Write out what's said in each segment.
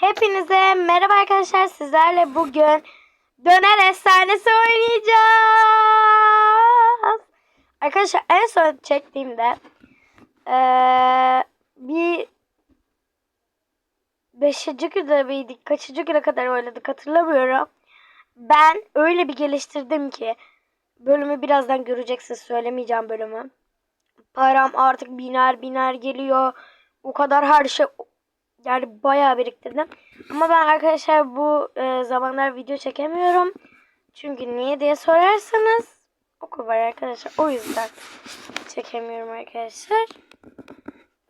Hepinize merhaba arkadaşlar. Sizlerle bugün döner efsanesi oynayacağız. Arkadaşlar en son çektiğimde eee, bir beşinci günde miydik? Kaçıncı güne kadar oynadık hatırlamıyorum. Ben öyle bir geliştirdim ki bölümü birazdan göreceksiniz. Söylemeyeceğim bölümü. Param artık biner biner geliyor. O kadar her şey yani bayağı biriktirdim. Ama ben arkadaşlar bu e, zamanlar video çekemiyorum. Çünkü niye diye sorarsanız okul var arkadaşlar. O yüzden çekemiyorum arkadaşlar.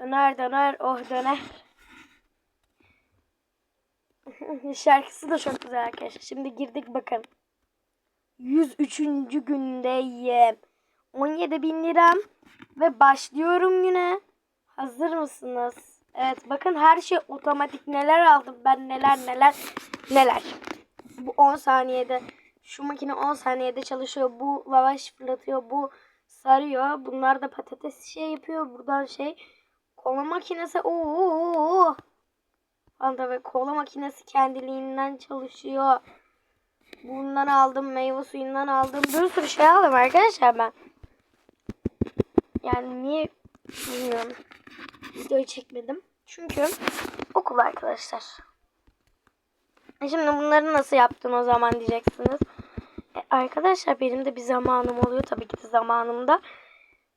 Döner döner oh döner. Şarkısı da çok güzel arkadaşlar. Şimdi girdik bakın. 103. gündeyim. 17 bin liram. Ve başlıyorum güne. Hazır mısınız? Evet bakın her şey otomatik. Neler aldım ben neler neler neler. Bu 10 saniyede şu makine 10 saniyede çalışıyor. Bu lavaş fırlatıyor. Bu sarıyor. Bunlar da patates şey yapıyor. Buradan şey kola makinesi. Oo. Anda ve kola makinesi kendiliğinden çalışıyor. Bundan aldım. Meyve suyundan aldım. Bir sürü şey aldım arkadaşlar ben. Yani niye bilmiyorum. Videoyu çekmedim. Çünkü okul arkadaşlar. E Şimdi bunları nasıl yaptın o zaman diyeceksiniz. E arkadaşlar benim de bir zamanım oluyor tabii ki de zamanımda.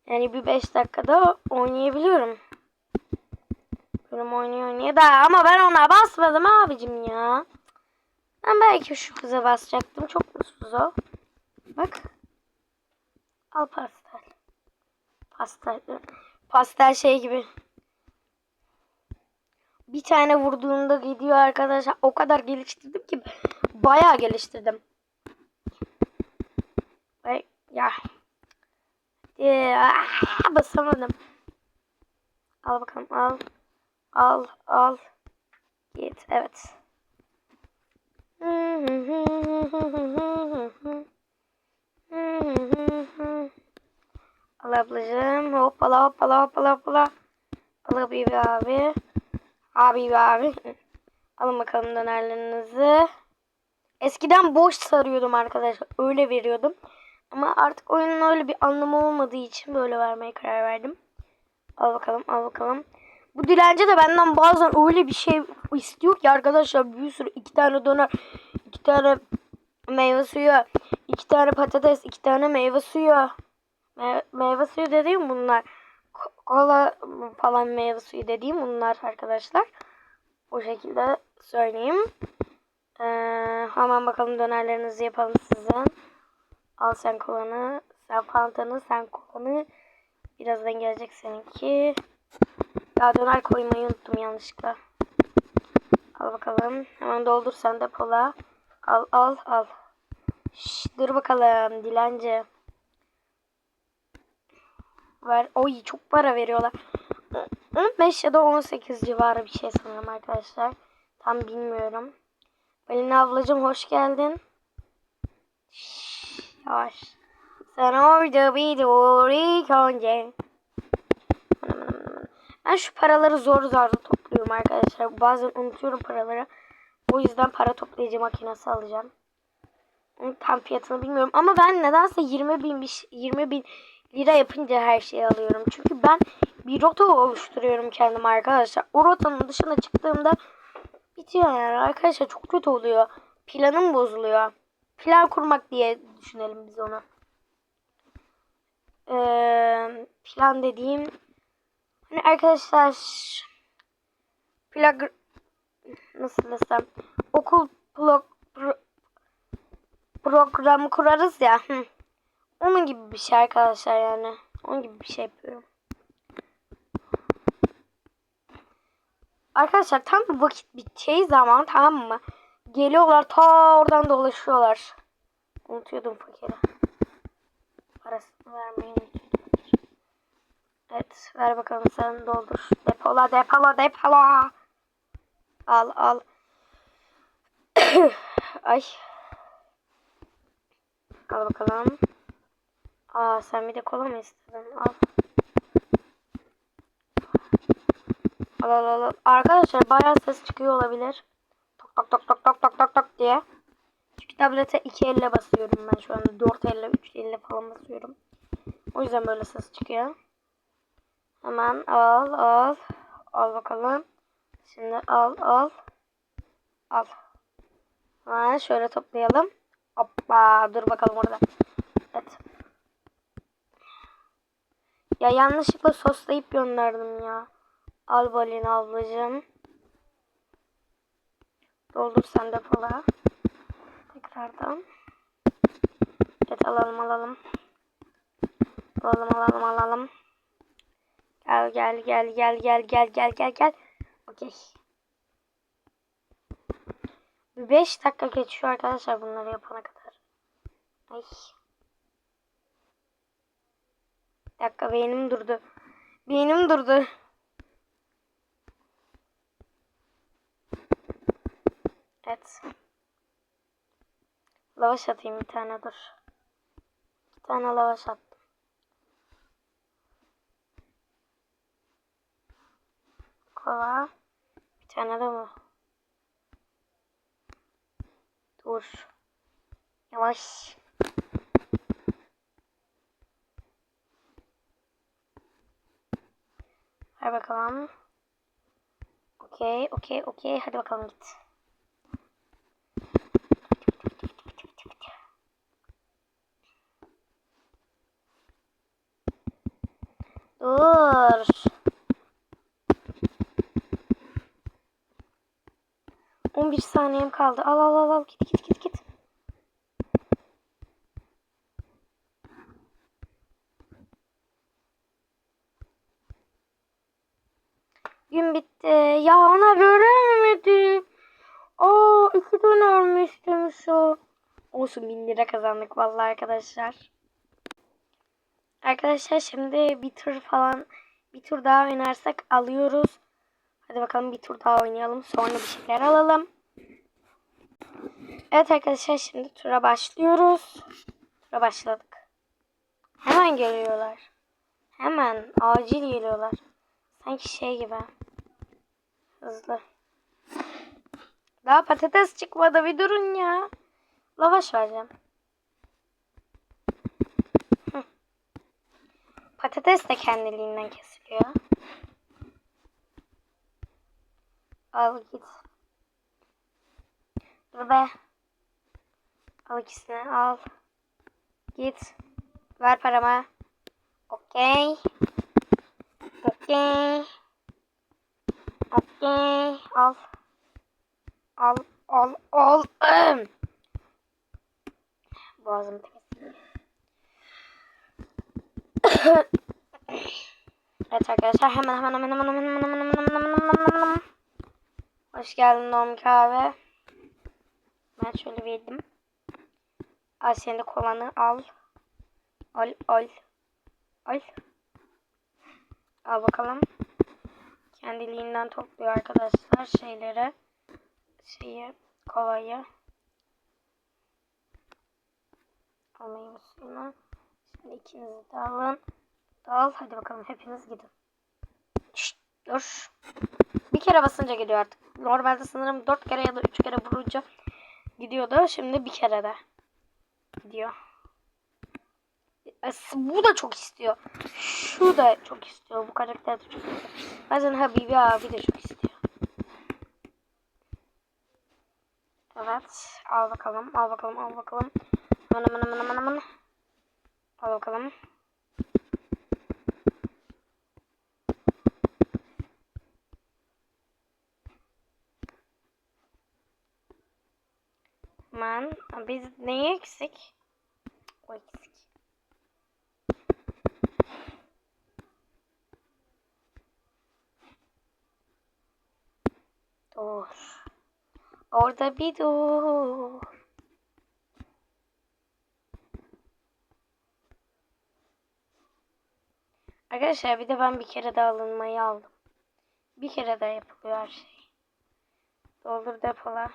Yani bir 5 dakikada oynayabiliyorum. Bölüm oynuyor oynuyor da ama ben ona basmadım abicim ya. Ben belki şu kıza basacaktım. Çok mutsuz o. Bak. Al pastel. Pastel. Pastel şey gibi. Bir tane vurduğunda gidiyor arkadaşlar. O kadar geliştirdim ki bayağı geliştirdim. Ay, ya. Ee, ah, basamadım. Al bakalım al. Al al. Git evet. Al ablacığım. Hoppala hoppala hoppala hoppala. Al abi abi. Abi abi. Alın bakalım dönerlerinizi. Eskiden boş sarıyordum arkadaşlar. Öyle veriyordum. Ama artık oyunun öyle bir anlamı olmadığı için böyle vermeye karar verdim. Al bakalım al bakalım. Bu dilenci de benden bazen öyle bir şey istiyor ki arkadaşlar bir sürü iki tane döner, iki tane meyve suyu, iki tane patates, iki tane meyve suyu. Me- meyve suyu dediğim bunlar. Ko- Kola falan meyve suyu dediğim bunlar arkadaşlar. O şekilde söyleyeyim. Ee, hemen bakalım dönerlerinizi yapalım sizin. Al sen kolanı, sen fantanı, sen kolanı. Birazdan gelecek seninki. Ya döner koymayı unuttum yanlışlıkla. Al bakalım. Hemen doldur sen de pola. Al al al. Şş, dur bakalım dilenci. Ver. Oy çok para veriyorlar. 15 ya da 18 civarı bir şey sanırım arkadaşlar. Tam bilmiyorum. Balina ablacığım hoş geldin. Şş, yavaş. Sen orada bir dur ilk önce. Ben şu paraları zor zor topluyorum arkadaşlar. Bazen unutuyorum paraları. O yüzden para toplayıcı makinesi alacağım. Tam fiyatını bilmiyorum. Ama ben nedense 20 bin, 20 bin lira yapınca her şeyi alıyorum. Çünkü ben bir rota oluşturuyorum kendim arkadaşlar. O rotanın dışına çıktığımda bitiyor yani arkadaşlar. Çok kötü oluyor. Planım bozuluyor. Plan kurmak diye düşünelim biz onu. Ee, plan dediğim Hani arkadaşlar plug nasıl desem okul blog pro, programı kurarız ya. Onun gibi bir şey arkadaşlar yani. Onun gibi bir şey yapıyorum. Arkadaşlar tam vakit biteceği zaman tamam mı? Geliyorlar ta oradan dolaşıyorlar. Unutuyordum fakiri. Parasını vermeyi. Evet ver bakalım sen doldur. Depola depola depola. Al al. Ay. Al bakalım. Aa sen bir de kola mı istedin? Al. Al al al. Arkadaşlar bayağı ses çıkıyor olabilir. Tok tok tok tok tok tok tok tok diye. Çünkü tablete iki elle basıyorum ben şu anda. Dört elle, üç elle falan basıyorum. O yüzden böyle ses çıkıyor. Hemen al al. Al bakalım. Şimdi al al. Al. Ha, şöyle toplayalım. Hoppa dur bakalım orada. Evet. Ya yanlışlıkla soslayıp gönderdim ya. Al balin ablacığım. Doldur sen depola. Tekrardan. Evet alalım alalım. Alalım alalım alalım. Gel gel gel gel gel gel gel gel gel. Okey. Bir 5 dakika geçiyor arkadaşlar bunları yapana kadar. Ay. Bir dakika beynim durdu. Beynim durdu. Evet. Lavaş atayım bir tane dur. Bir tane lavaş attım. Kola. Bir tane de mi? Dur. Yavaş. Ver bakalım. Okey, okey, okey. Hadi bakalım git. Dur. On bir saniyem kaldı. Al al al al. Git git git Ya ona göremedim. Aa iki tane ölmüştüm şu. Olsun bin lira kazandık vallahi arkadaşlar. Arkadaşlar şimdi bir tur falan bir tur daha oynarsak alıyoruz. Hadi bakalım bir tur daha oynayalım. Sonra bir şeyler alalım. Evet arkadaşlar şimdi tura başlıyoruz. Tura başladık. Hemen geliyorlar. Hemen acil geliyorlar. Sanki şey gibi. Hızlı. Daha patates çıkmadı bir durun ya. Lavaş vereceğim. Patates de kendiliğinden kesiliyor. Al git. Dur be. Al ikisini al. Git. Ver paramı. Okey. Okey. Okey. Al. Al. Al. Al. Boğazım temizleyeyim. evet arkadaşlar hemen hemen hemen hemen hemen hemen hemen hemen hemen hemen hemen Hoş geldin Dom kahve. Ben şöyle verdim. Al sen de kolanı al. Al al. Al. Al bakalım. Kendiliğinden topluyor arkadaşlar şeyleri. Şeyi kolayı. Almayı suyunu. Şimdi ikinizi de alın. Dal. Hadi bakalım hepiniz gidin. Şşt, dur. Bir kere basınca gidiyor artık. Normalde sanırım dört kere ya da üç kere vurunca gidiyordu. Şimdi bir kere de gidiyor. Bu da çok istiyor. Şu da çok istiyor. Bu karakter de çok istiyor. Bazen Habibi abi de çok istiyor. Evet. Al bakalım. Al bakalım. Al bakalım. Aman aman aman aman aman. Al bakalım. Aman. Biz neyi eksik? O eksik. Dur. Orada bir dur. Arkadaşlar bir de ben bir kere de alınmayı aldım. Bir kere de yapılıyor her şey. Doldur depola.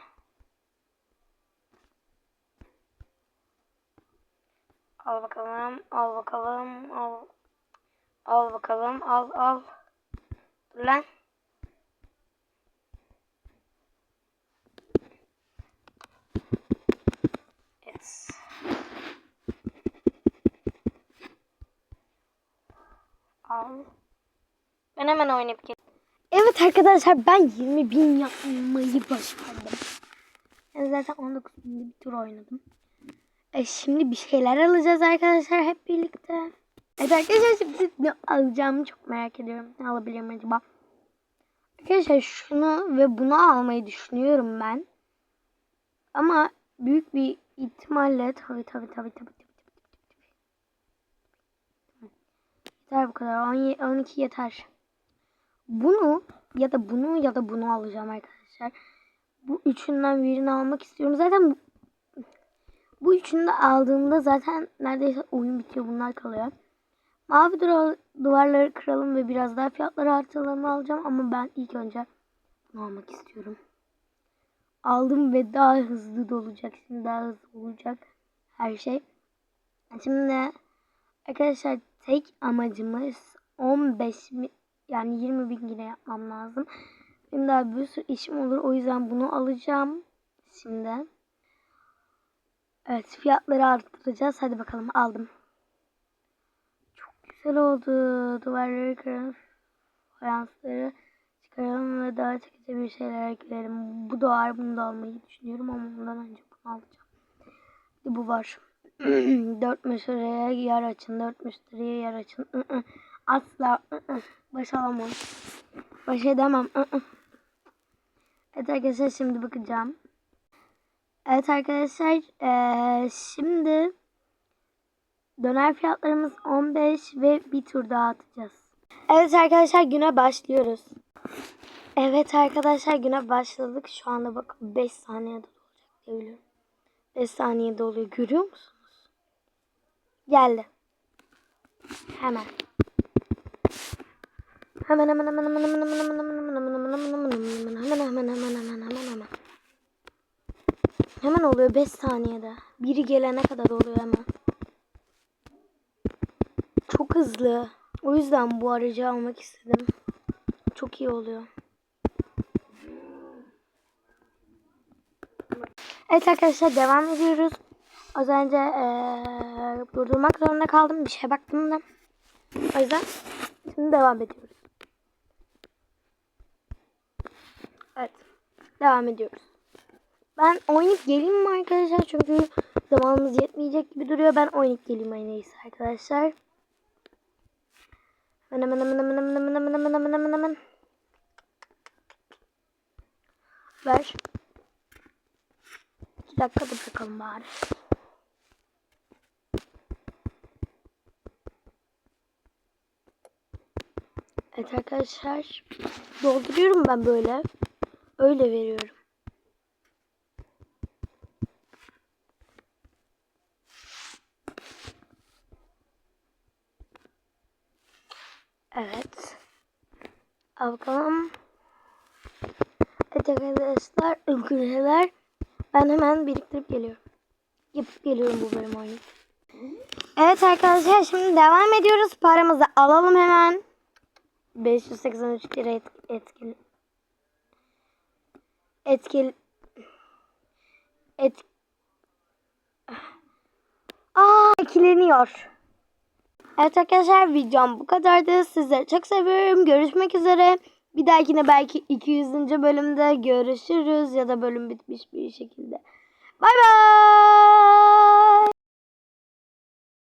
Al bakalım, al bakalım, al. Al bakalım, al al. Dur lan. Al. Ben hemen oynayıp geliyorum. Evet arkadaşlar ben 20 bin yapmayı başardım. Yani zaten 19 bin bir tur oynadım. E şimdi bir şeyler alacağız arkadaşlar hep birlikte. Evet arkadaşlar şimdi ne alacağımı çok merak ediyorum. Ne alabilirim acaba? Arkadaşlar şunu ve bunu almayı düşünüyorum ben. Ama büyük bir ihtimalle tabi tabi tabi tabi tabi Yeter bu kadar. 10, 12 yeter. Bunu ya da bunu ya da bunu alacağım arkadaşlar. Bu üçünden birini almak istiyorum. Zaten bu, bu üçünü de aldığımda zaten neredeyse oyun bitiyor. Bunlar kalıyor. Mavi duvar- duvarları kıralım ve biraz daha fiyatları artıralım alacağım. Ama ben ilk önce bunu almak istiyorum. Aldım ve daha hızlı dolacak. Şimdi daha hızlı olacak her şey. Şimdi arkadaşlar tek amacımız 15 mi, yani 20 bin yine yapmam lazım. Benim daha bir sürü işim olur. O yüzden bunu alacağım. Şimdi. Evet fiyatları arttıracağız. Hadi bakalım aldım. Çok güzel oldu. Duvarları kıralım. Fayansları ve daha çekici bir şeyler ekleyelim. Bu duvar bunu da almayı düşünüyorum ama ondan önce bunu alacağım. Bir bu var. 4 müşteriye yer açın. 4 müşteriye yer açın. Asla baş alamam. Baş edemem. Evet arkadaşlar şimdi bakacağım. Evet arkadaşlar eee, şimdi döner fiyatlarımız 15 ve bir tur daha atacağız. Evet arkadaşlar güne başlıyoruz. Evet arkadaşlar güne başladık. Şu anda bakın 5 saniyede olacak diye biliyorum. 5 saniyede oluyor. Görüyor musunuz? Geldi. Hemen hemen hemen hemen hemen hemen hemen hemen hemen hemen hemen hemen hemen hemen hemen hemen hemen hemen Hemen oluyor 5 saniyede. Biri gelene kadar oluyor hemen. Çok hızlı. O yüzden bu aracı almak istedim. Çok iyi oluyor. Evet arkadaşlar devam ediyoruz. Az önce eee, durdurmak zorunda kaldım. Bir şeye baktım da. O yüzden şimdi devam ediyoruz. Evet. Devam ediyoruz. Ben oynayıp geleyim mi arkadaşlar? Çünkü zamanımız yetmeyecek gibi duruyor. Ben oynayıp geleyim en arkadaşlar. Hemen hemen hemen hemen. Ver. İki dakika da bırakalım bari. Evet arkadaşlar. Dolduruyorum ben böyle. Öyle veriyorum. Evet. Al. Evet arkadaşlar. Ülkeler. Ben hemen biriktirip geliyorum. Yapıp geliyorum bu bölüm oynayıp. Evet arkadaşlar şimdi devam ediyoruz. Paramızı alalım hemen. 583 lira et, etkili. Etkili. Et. Aa etkileniyor. Evet arkadaşlar videom bu kadardı. Sizleri çok seviyorum. Görüşmek üzere. Bir dahakine belki 200. bölümde görüşürüz ya da bölüm bitmiş bir şekilde. Bay bay.